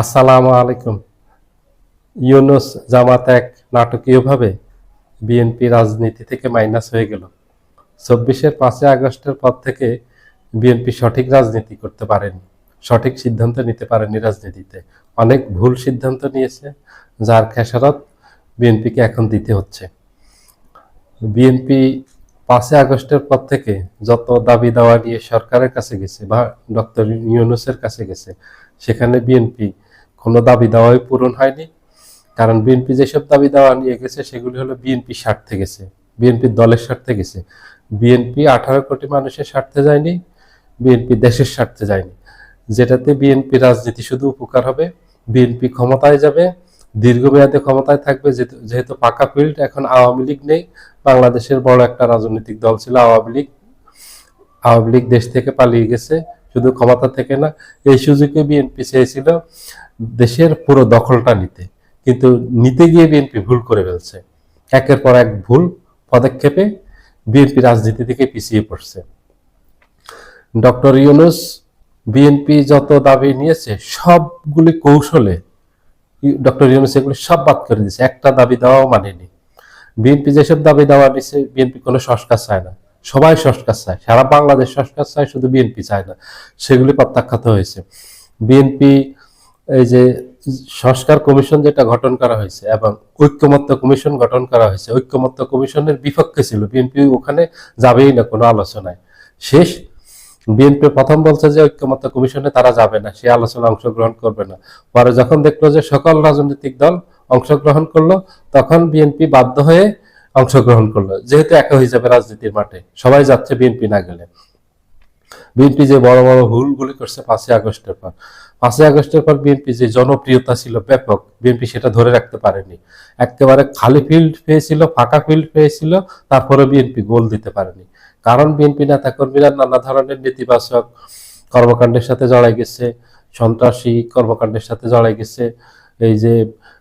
আসসালামু আলাইকুম। ইউনুস জামাত এক নাটকীয়ভাবে বিএনপি রাজনীতি থেকে মাইনাস হয়ে গেল। চব্বিশের পাঁচই আগস্টের পর থেকে বিএনপি সঠিক রাজনীতি করতে পারেনি, সঠিক সিদ্ধান্ত নিতে পারেনি রাজনীতিতে। অনেক ভুল সিদ্ধান্ত নিয়েছে, যার খেসারত বিএনপিকে এখন দিতে হচ্ছে। বিএনপি পাঁচই আগস্টের পর থেকে যত দাবি দাওয়া নিয়ে সরকারের কাছে গেছে বা ডক্টর ইউনুসের কাছে গেছে, সেখানে বিএনপি কোনো দাবি দাওয়াই পূরণ হয়নি। কারণ বিএনপি যেসব দাবি দাওয়া নিয়ে গেছে, সেগুলি হলো বিএনপি স্বার্থে গেছে বিএনপির দলের স্বার্থে গেছে। বিএনপি আঠারো কোটি মানুষের স্বার্থে যায়নি বিএনপি দেশের স্বার্থে যায়নি। যেটাতে বিএনপি রাজনীতি শুধু উপকার হবে বিএনপি ক্ষমতায় যাবে, দীর্ঘমেয়াদে ক্ষমতায় থাকবে যেহেতু- পাকা ফিল্ড, এখন আওয়ামী লীগ নেই। বাংলাদেশের বড় একটা রাজনৈতিক দল ছিল আওয়ামী লীগ। আওয়ামী লীগ দেশ থেকে পালিয়ে গেছে। শুধু ক্ষমতা থেকে না, এই সুযোগে বিএনপি চেয়েছিল দেশের পুরো দখলটা নিতে। কিন্তু নিতে গিয়ে বিএনপি ভুল করে ফেলছে। একের পর এক ভুল পদক্ষেপে বিএনপি রাজনীতি থেকে পিছিয়ে পড়ছে। ডক্টর ইউনুস বিএনপি যত দাবি নিয়েছে, সবগুলি কৌশলে, ডক্টর ইউনুস এগুলি সব বাদ করে দিয়েছে। একটা দাবি দেওয়াও মানেনি। বিএনপি যেসব দাবি দেওয়া নিছে বিএনপি কোনো সংস্কার চায় না। সবাই সংস্কার চায়, সারা বাংলাদেশ সংস্কার চায়, শুধু বিএনপি চায় না, সেগুলি প্রত্যাখ্যাত হয়েছে। বিএনপি এই যে সংস্কার কমিশন যেটা গঠন করা হয়েছে এবং ঐক্যমত্য কমিশন গঠন করা হয়েছে, ঐক্যমত্য কমিশনের বিপক্ষে ছিল বিএনপি ওখানে যাবেই না কোনো আলোচনায়। শেষ বিএনপি প্রথম বলছে যে ঐক্যমত্য কমিশনে তারা যাবে না, সে আলোচনা অংশগ্রহণ করবে না। পরে যখন দেখল যে সকল রাজনৈতিক দল অংশগ্রহণ করল, তখন বিএনপি বাধ্য হয়ে অংশগ্রহণ করল। যেহেতু একা হয়ে যাবে রাজনীতির মাঠে, সবাই যাচ্ছে বিএনপি না গেলে। বিএনপি যে বড় বড় ভুলগুলি করছে পাঁচই আগস্টের পর, পাঁচই আগস্টের পর বিএনপি যে জনপ্রিয়তা ছিল ব্যাপক, বিএনপি সেটা ধরে রাখতে পারেনি। একেবারে খালি ফিল্ড পেয়েছিল, ফাঁকা ফিল্ড পেয়েছিল তারপরে বিএনপি গোল দিতে পারেনি। কারণ বিএনপি নেতাকর্মীরা নানা ধরনের নেতিবাচক কর্মকাণ্ডের সাথে জড়াই গেছে, সন্ত্রাসী কর্মকাণ্ডের সাথে জড়াই গেছে, এই যে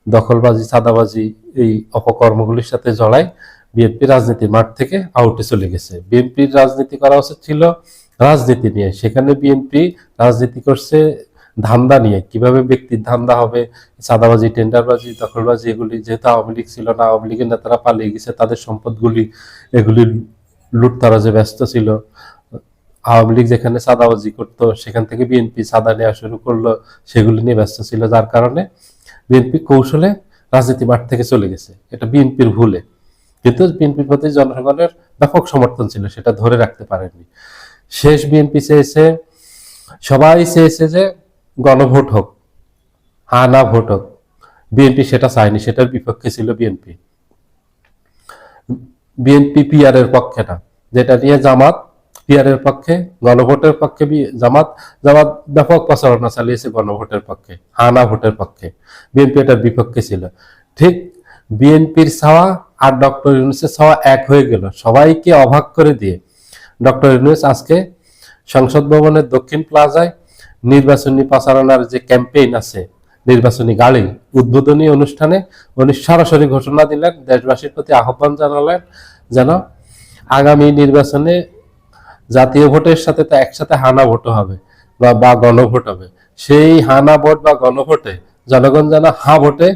দখলবাজি, চাঁদাবাজি এই অপকর্মগুলির সাথে জড়ায় বিএনপি রাজনীতির মাঠ থেকে আউটে চলে গেছে। বিএনপির রাজনীতি করা উচিত ছিল রাজনীতি নিয়ে। সেখানে বিএনপি রাজনীতি করছে ধান্দা নিয়ে। কীভাবে ব্যক্তির ধান্দা হবে? চাঁদাবাজি, টেন্ডারবাজি, দখলবাজি, এগুলি যেহেতু আওয়ামী লীগ ছিল না, আওয়ামী লীগের নেতারা পালিয়ে গেছে, তাদের সম্পদগুলি, এগুলি লুটতারাজে ব্যস্ত ছিল, আওয়ামী লীগ যেখানে চাঁদাবাজি করতো, সেখান থেকে বিএনপি চাঁদা নেওয়া শুরু করল, সেগুলি নিয়ে ব্যস্ত ছিল, যার কারণে বিএনপি কৌশলে রাজনীতি মাঠ থেকে চলে গেছে। এটা বিএনপির ভুলে। কিন্তু বিএনপির প্রতি জনগণের ব্যাপক সমর্থন ছিল, সেটা ধরে রাখতে পারেনি শেষ বিএনপি চেয়েছে, সবাই চেয়েছে যে গণভোট হোক, হা না ভোট হোক। বিএনপি সেটা চায়নি, সেটার বিপক্ষে ছিল বিএনপি। বিএনপি পিআর এর পক্ষে না, যেটা নিয়ে জামাত পিআর পক্ষে, গণভোটের পক্ষে জামাত জামাত ব্যাপক প্রচারণা চালিয়েছে গণভোটের পক্ষে, হানা ভোটের পক্ষে। বিএনপি এটার বিপক্ষে ছিল। ঠিক বিএনপির ছাওয়া আর ডক্টর ইউনুসের ছাওয়া এক হয়ে গেল। সবাইকে অবাক করে দিয়ে ডক্টর ইউনুস আজকে সংসদ ভবনের দক্ষিণ প্লাজায় নির্বাচনী প্রচারণার যে ক্যাম্পেইন আছে, নির্বাচনী গাড়ি উদ্বোধনী অনুষ্ঠানে উনি সরাসরি ঘোষণা দিলেন, দেশবাসীর প্রতি আহ্বান জানালেন যেন আগামী নির্বাচনে জাতীয় ভোটের সাথে তো একসাথে হানা ভোট হবে বা বা গণভোট হবে। সেই হানা ভোট বা গণভোটে জনগণ যেন হা ভোটে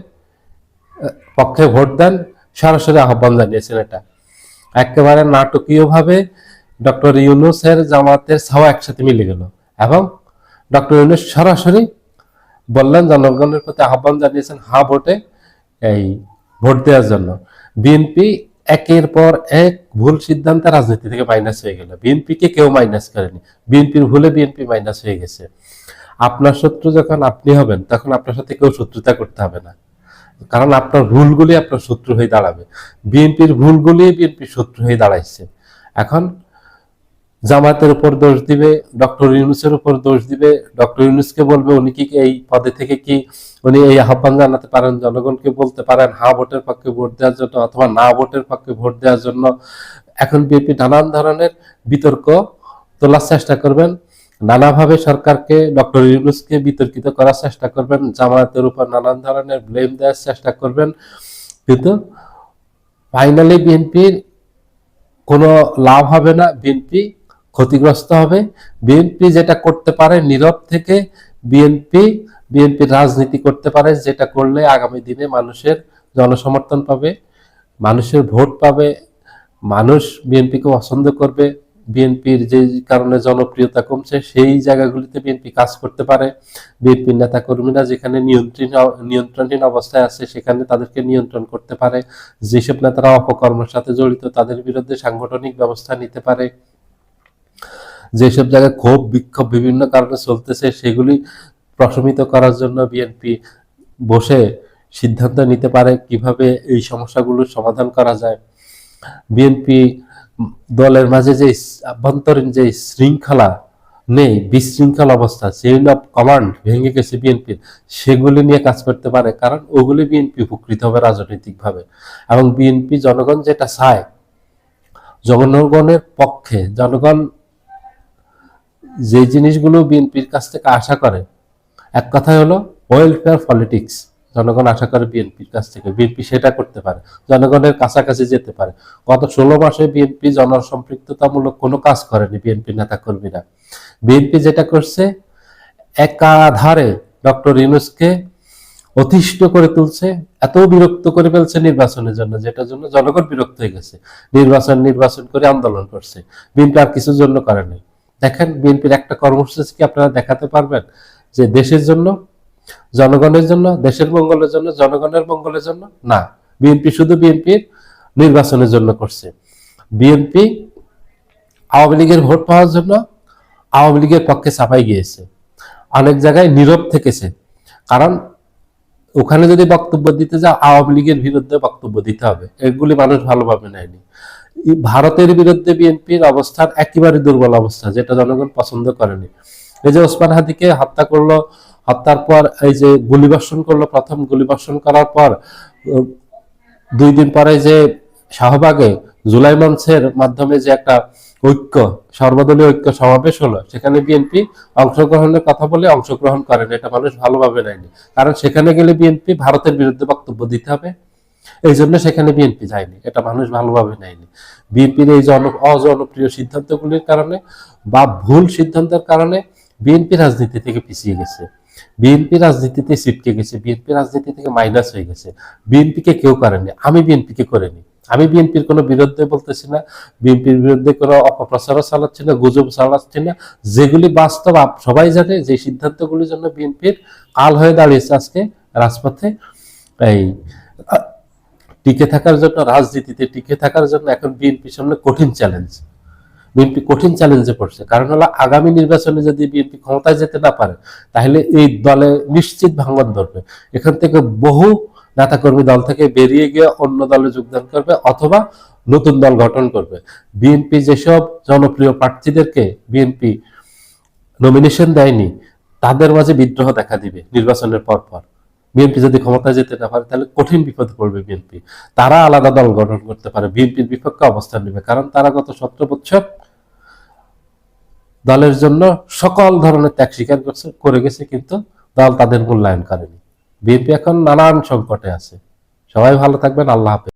পক্ষে ভোট দেন, সরাসরি আহ্বান জানিয়েছেন এটা। একেবারে নাটকীয়ভাবে ডক্টর ইউনুসের জামাতের ছাওয়া একসাথে মিলে গেল এবং ডক্টর ইউনুস সরাসরি বললেন, জনগণের প্রতি আহ্বান জানিয়েছেন হা ভোটে, এই ভোট দেওয়ার জন্য। বিএনপি একের পর এক ভুল সিদ্ধান্তে রাজনীতি থেকে মাইনাস হয়ে গেল। বিএনপিকে কেউ মাইনাস করেনি। বিএনপির ভুলে বিএনপি মাইনাস হয়ে গেছে। আপনার শত্রু যখন আপনি হবেন, তখন আপনার সাথে কেউ শত্রুতা করতে হবে না। কারণ আপনার ভুলগুলি আপনার শত্রু হয়ে দাঁড়াবে। বিএনপির ভুলগুলি বিএনপির শত্রু হয়ে দাঁড়াইছে। এখন জামাতের উপর দোষ দিবে, ডক্টর ইউনুসের উপর দোষ দিবে। ডক্টর ইউনুসকে বলবে, উনি কি এই পদে থেকে কি উনি এই আহ্বান জানাতে পারেন? জনগণকে বলতে পারেন, হা, ভোটের পক্ষে ভোট দেওয়ার জন্য অথবা না, ভোটের পক্ষে ভোট দেওয়ার জন্য। এখন বিএনপি নানান ধরনের বিতর্ক তোলার চেষ্টা করবেন। নানাভাবে সরকারকে, ডক্টর ইউনুসকে বিতর্কিত করার চেষ্টা করবেন। জামায়াতের উপর নানান ধরনের ব্লেম দেওয়ার চেষ্টা করবেন। কিন্তু ফাইনালি বিএনপির কোনো লাভ হবে না। বিএনপি ক্ষতিগ্রস্ত হবে। বিএনপি যেটা করতে পারে নীরব থেকে বিএনপি বিএনপি রাজনীতি করতে পারে, যেটা করলে আগামী দিনে মানুষের জনসমর্থন পাবে, মানুষের ভোট পাবে, মানুষ বিএনপিকে পছন্দ করবে বিএনপির যে কারণে জনপ্রিয়তা কমছে, সেই জায়গাগুলিতে বিএনপি কাজ করতে পারে। বিএনপির নেতা কর্মীরা যেখানে নিয়ন্ত্রণ, নিয়ন্ত্রণহীন অবস্থায় আছে, সেখানে তাদেরকে নিয়ন্ত্রণ করতে পারে। যেসব নেতারা অপকর্মের সাথে জড়িত, তাদের বিরুদ্ধে সাংগঠনিক ব্যবস্থা নিতে পারে। যেসব জায়গায় ক্ষোভ, বিক্ষোভ বিভিন্ন কারণে চলতেছে, সেগুলি প্রশমিত করার জন্য বিএনপি বসে সিদ্ধান্ত নিতে পারে কীভাবে এই সমস্যাগুলোর সমাধান করা যায়। বিএনপি দলের মাঝে যে আভ্যন্তরীণ যে শৃঙ্খলা নেই, বিশৃঙ্খল অবস্থা চেইন অফ কমান্ড ভেঙে গেছে বিএনপির, সেগুলি নিয়ে কাজ করতে পারে, কারণ ওগুলি বিএনপি উপকৃত হবে রাজনৈতিকভাবে। এবং বিএনপি জনগণ যেটা চায়, জনগণের পক্ষে, জনগণ যে জিনিসগুলো বিএনপির কাছ থেকে আশা করে, এক কথাই হলো ওয়েলফেয়ার পলিটিক্স জনগণ আশা করে বিএনপির কাছ থেকে, বিএনপি সেটা করতে পারে, জনগণের কাছাকাছি যেতে পারে। গত ষোলো মাসে বিএনপি জনসম্পৃক্ততামূলক কোনো কাজ করেনি বিএনপি নেতা কর্মীরা বিএনপি যেটা করছে, একাধারে ডক্টর ইউনুসকে অতিষ্ঠ করে তুলছে, এত বিরক্ত করে ফেলছে নির্বাচনের জন্য, যেটার জন্য জনগণ বিরক্ত হয়ে গেছে। নির্বাচন নির্বাচন করে আন্দোলন করছে। বিএনপি আর কিছুর জন্য করেনি দেখেন বিএনপির একটা কর্মসূচি কি আপনারা দেখাতে পারবেন? যে দেশের জন্য, জনগণের জন্য, দেশের মঙ্গলের জন্য, জনগণের মঙ্গলের জন্য? না, বিএনপি শুধু বিএনপির নির্বাচনের জন্য করছে। বিএনপি আওয়ামী লীগের ভোট পাওয়ার জন্য আওয়ামী লীগের পক্ষে চাপাই গিয়েছে। অনেক জায়গায় নীরব থেকেছে। কারণ ওখানে যদি বক্তব্য দিতে যাও, আওয়ামী লীগের বিরুদ্ধে বক্তব্য দিতে হবে। এগুলি মানুষ ভালোভাবে নেয়নি। ভারতের বিরুদ্ধে বিএনপির অবস্থান একেবারে দুর্বল অবস্থা, যেটা জনগণ পছন্দ করেনি। এই যে ওসমান হাদিকে হত্যা করল, হত্যার পর এই যে গুলিবর্ষণ করল, প্রথম গুলিবর্ষণ করার পর দুই দিন পরে যে শাহবাগে জুলাই মঞ্চের মাধ্যমে যে একটা ঐক্য, সর্বদলীয় ঐক্য সমাবেশ হলো, সেখানে বিএনপি অংশগ্রহণের কথা বলে অংশগ্রহণ করেন, এটা মানুষ ভালোভাবে নেয়নি। কারণ সেখানে গেলে বিএনপি ভারতের বিরুদ্ধে বক্তব্য দিতে হবে। এই জন্য সেখানে বিএনপি যায়নি এটা মানুষ ভালোভাবে নেয়নি বিএনপির এই জন অজনপ্রিয় সিদ্ধান্তগুলির কারণে বা ভুল সিদ্ধান্তের কারণে বিএনপি রাজনীতি থেকে পিছিয়ে গেছে বিএনপি রাজনীতিতে ছিটকে গেছে বিএনপি রাজনীতি থেকে মাইনাস হয়ে গেছে বিএনপিকে কেউ করেনি আমি বিএনপিকে করিনি আমি বিএনপির কোনো বিরুদ্ধে বলতেছি না বিএনপির বিরুদ্ধে কোনো অপপ্রচারও চালাচ্ছি না গুজব চালাচ্ছি না যেগুলি বাস্তব সবাই জানে যে সিদ্ধান্তগুলির জন্য বিএনপির কাল হয়ে দাঁড়িয়েছে আজকে রাজপথে এই টিকে থাকার জন্য রাজনীতিতে টিকে থাকার জন্য এখন বিএনপির সামনে কঠিন চ্যালেঞ্জ বিএনপি কঠিন চ্যালেঞ্জে পড়ছে। কারণ হলো আগামী নির্বাচনে যদি বিএনপি ক্ষমতায় যেতে না পারে, তাহলে এই দলে নিশ্চিত ভাঙন ধরবে। এখান থেকে বহু নেতাকর্মী দল থেকে বেরিয়ে গিয়ে অন্য দলে যোগদান করবে অথবা নতুন দল গঠন করবে। বিএনপি যেসব জনপ্রিয় প্রার্থীদেরকে বিএনপি নমিনেশন দেয়নি, তাদের মাঝে বিদ্রোহ দেখা দিবে নির্বাচনের পর পর। বিএনপি যদি ক্ষমতায় যেতে না পারে, তাহলে কঠিন বিপদে পড়বে বিএনপি। তারা আলাদা দল গঠন করতে পারে, বিএনপির বিপক্ষে অবস্থান নেবে। কারণ তারা গত সতেরো বছর দলের জন্য সকল ধরনের ত্যাগ স্বীকার করছে, করে গেছে, কিন্তু দল তাদের মূল্যায়ন করেনি। বিএনপি এখন নানান সংকটে আছে। সবাই ভালো থাকবেন, আল্লাহ হাফেজ।